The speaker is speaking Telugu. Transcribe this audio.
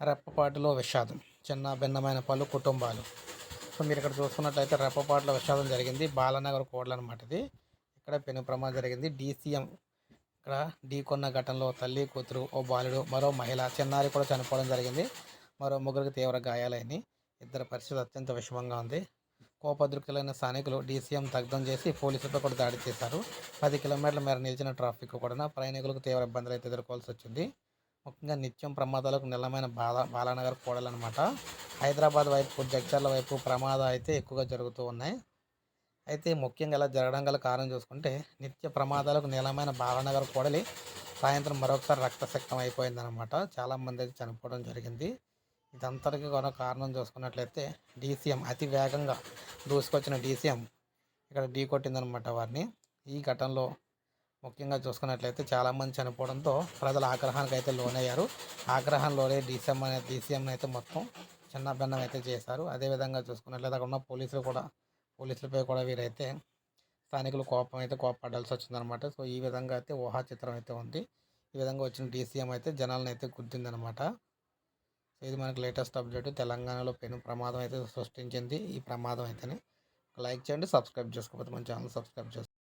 రెప్పపాటులో విషాదం చిన్న భిన్నమైన పలు కుటుంబాలు. సో మీరు ఇక్కడ చూసుకున్నట్లయితే రెప్పపాటులో విషాదం జరిగింది. బాలనగర్ కోడలు అనమాట ఇది. ఇక్కడ పెను ప్రమాదం జరిగింది. డీసీఎం ఇక్కడ ఢీకొన్న ఘటనలో తల్లి కూతురు ఓ బాలుడు మరో మహిళ చిన్నారి కూడా చనిపోవడం జరిగింది. మరో ముగ్గురికి తీవ్ర గాయాలైనవి ఇద్దరి పరిస్థితి అత్యంత విషమంగా ఉంది. కోపదృక్తులైన స్థానికులు డీసీఎం దగ్ధం చేసి పోలీసులతో కూడా దాడి చేశారు. పది కిలోమీటర్ల మేర నిలిచిన ట్రాఫిక్ కూడా ప్రయాణికులకు తీవ్ర ఇబ్బందులు అయితే ఎదుర్కోవాల్సి వచ్చింది. ముఖ్యంగా నిత్యం ప్రమాదాలకు నిలమైన బాల బాలానగర్ కూడలన్నమాట హైదరాబాద్ వైపు జడ్చర్ల వైపు ప్రమాదాలు అయితే ఎక్కువగా జరుగుతూ ఉన్నాయి. అయితే ముఖ్యంగా ఇలా జరగడం గల కారణం చూసుకుంటే నిత్య ప్రమాదాలకు నిలమైన బాలానగర్ కోడలి సాయంత్రం మరొకసారి రక్తశక్తం అయిపోయిందనమాట. చాలామంది అయితే చనిపోవడం జరిగింది. ఇదంతటికి కూడా కారణం చూసుకున్నట్లయితే డీసీఎం అతి వేగంగా దూసుకొచ్చిన డీసీఎం ఇక్కడ ఢీ కొట్టిందనమాట వారిని. ఈ ఘటనలో ముఖ్యంగా చూసుకున్నట్లయితే చాలామంది చనిపోవడంతో ప్రజలు ఆగ్రహానికి అయితే లోనయ్యారు. ఆగ్రహంలోనే డీసీఎం అనే డీసీఎం అయితే మొత్తం చిన్న భిన్నం అయితే చేశారు. అదేవిధంగా చూసుకున్నట్లయితే అక్కడ ఉన్న పోలీసులు కూడా పోలీసులపై కూడా వీరైతే స్థానికులు కోపం అయితే కోపపడాల్సి వచ్చిందనమాట సో ఈ విధంగా అయితే ఊహా చిత్రం అయితే ఉంది. ఈ విధంగా వచ్చిన డీసీఎం అయితే జనాలను అయితే గుర్తిందనమాట సో ఇది మనకి లేటెస్ట్ అప్డేట్. తెలంగాణలో పెను ప్రమాదం అయితే సృష్టించింది. ఈ ప్రమాదం అయితేనే లైక్ చేయండి సబ్స్క్రైబ్ చేసుకోకపోతే మన ఛానల్ సబ్స్క్రైబ్ చేసుకోండి